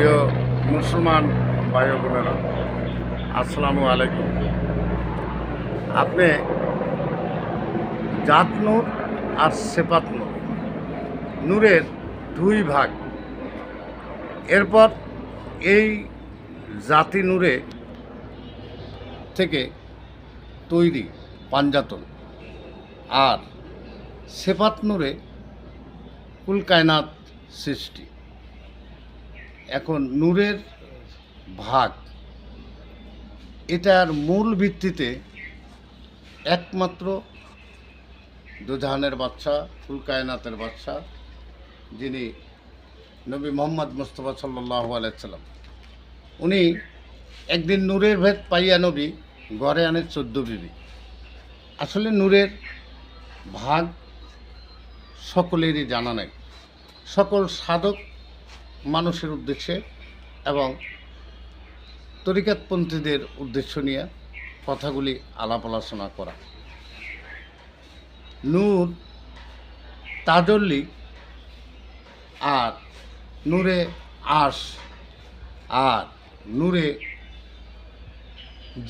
প্রিয় মুসলমান ভাই বোনেরা, আসসালামু আলাইকুম। আপনি জাত নূর আর সেপাত নূর, নূরের দুই ভাগ। এরপর এই জাতি নূরে থেকে তৈরি পাঞ্জাতন আর সেপাত নূরে কুল কায়নাত সৃষ্টি। এখন নূরের ভাগ, এটার মূল ভিত্তিতে একমাত্র দুজাহানের বাচ্চা ফুল কায়নাতের বাচ্চা যিনি নবী মোহাম্মদ মুস্তফা সাল্লাহ আলাইসাল্লাম উনি একদিন নূরের ভেদ পাইয়া নবী ঘরে আনে চোদ্দ বিবি। আসলে নূরের ভাগ সকলেরই জানা নেই। সকল সাধক মানুষের উদ্দেশ্যে এবং তরিকাতপন্থীদের উদ্দেশ্য নিয়ে কথাগুলি আলাপ আলোচনা করা। নূর, তাজল্লি আর নূরে আশ আর নূরে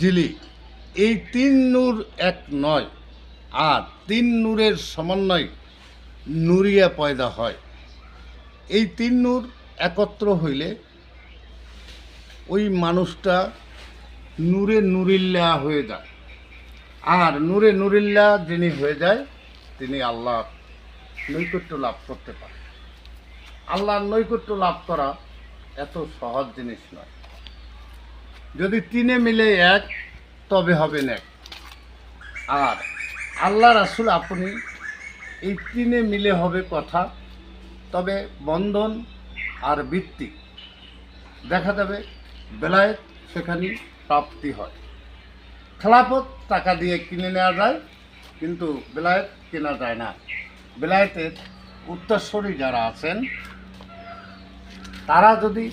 জিলি, এই তিন নূর এক নয় আর তিন নূরের সমন্বয় নুরিয়া পয়দা হয়। এই তিন নূর একত্র হইলে ওই মানুষটা নূরে নুরিল্লা হয়ে যায়। আর নূরে নুরিল্লা যিনি হয়ে যায়, তিনি আল্লাহ নৈকট্য লাভ করতে পারে। আল্লাহর নৈকট্য লাভ করা এত সহজ জিনিস নয়। যদি তিনে মিলে এক, তবে হবেন এক আর আল্লাহ রাসুল আপনি এই তিনে মিলে হবে কথা, তবে বন্ধন আর বৃত্তি। দেখা যাবে বেলায়েত সেখানে প্রাপ্তি হয়। খেলাপথ টাকা দিয়ে কিনে নেওয়া যায়, কিন্তু বেলায়েত কেনা যায় না। বেলায়েতের উত্তরস্বরী যারা আছেন, তারা যদি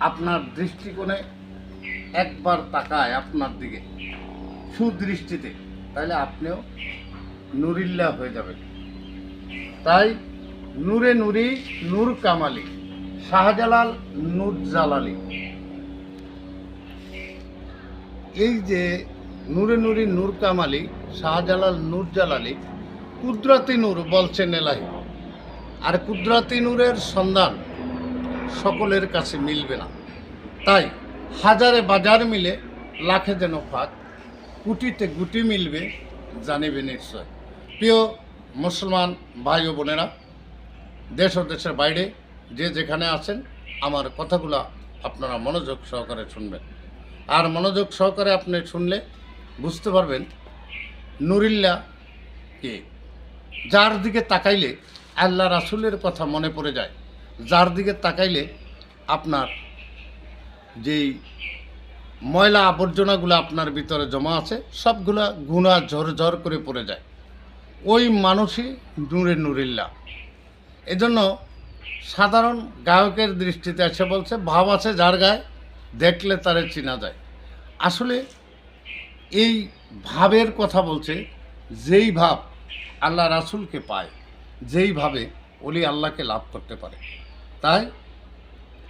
আপনার দৃষ্টিকোণে একবার তাকায় আপনার দিকে, সুদৃষ্টিতে, তাহলে আপনিও নুরিল্লা হয়ে যাবেন। তাই নূরে নুরি, নূর কামালি, শাহজালাল, নূর জালালি। এই যে নূরে নুরি, নূর কামালি, শাহজালাল, নূর জালালি, কুদরতি নূর বলছেন এলাহি। আর কুদরতি নূরের সন্ধান সকলের কাছে মিলবে না। তাই হাজারে বাজার মিলে লাখে যেন ফাঁক, কুটিতে গুটি মিলবে, জানিবে নিশ্চয়। প্রিয় মুসলমান ভাই ও বোনেরা দেশ ও দেশের বাইরে যে যেখানে আছেন, আমার কথাগুলো আপনারা মনোযোগ সহকারে শুনবেন। আর মনোযোগ সহকারে আপনি শুনলে বুঝতে পারবেন নুরিল্লা কে। যার দিকে তাকাইলে আল্লাহ রাসুলের কথা মনে পড়ে যায়, যার দিকে তাকাইলে আপনার যেই ময়লা আবর্জনাগুলো আপনার ভিতরে জমা আছে, সবগুলা গুণা ঝর ঝর করে পড়ে যায়। ওই মানুষই নূরে নুরিল্লা। এজন্য সাধারণ গায়কের দৃষ্টিতে এসে বলছে, ভাব আছে যার গায়ে, দেখলে তারে চেনা যায়। আসলে এই ভাবের কথা বলছে, যেই ভাব আল্লাহ রাসুলকে পায়, যেই ভাবে ওলি আল্লাহকে লাভ করতে পারে। তাই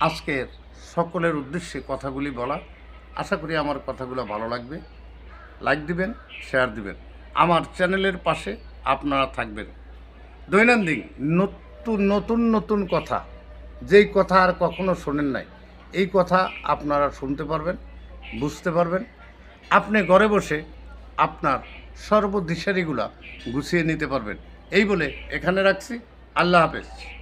আজকের সকলের উদ্দেশ্যে কথাগুলি বলা, আশা করি আমার কথাগুলো ভালো লাগবে। লাইক দিবেন শেয়ার দিবেন। আমার চ্যানেলের পাশে আপনারা থাকবেন। দৈনন্দিন নতুন নতুন নতুন কথা। যেই কথা আর কখনো শোনেন নাই। এই কথা আপনারা শুনতে পারবেন, বুঝতে পারবেন। আপনি ঘরে বসে আপনার সর্বদিশারিগুলা গুছিয়ে নিতে পারবেন। এই বলে এখানে রাখছি। আল্লাহ হাফেজ।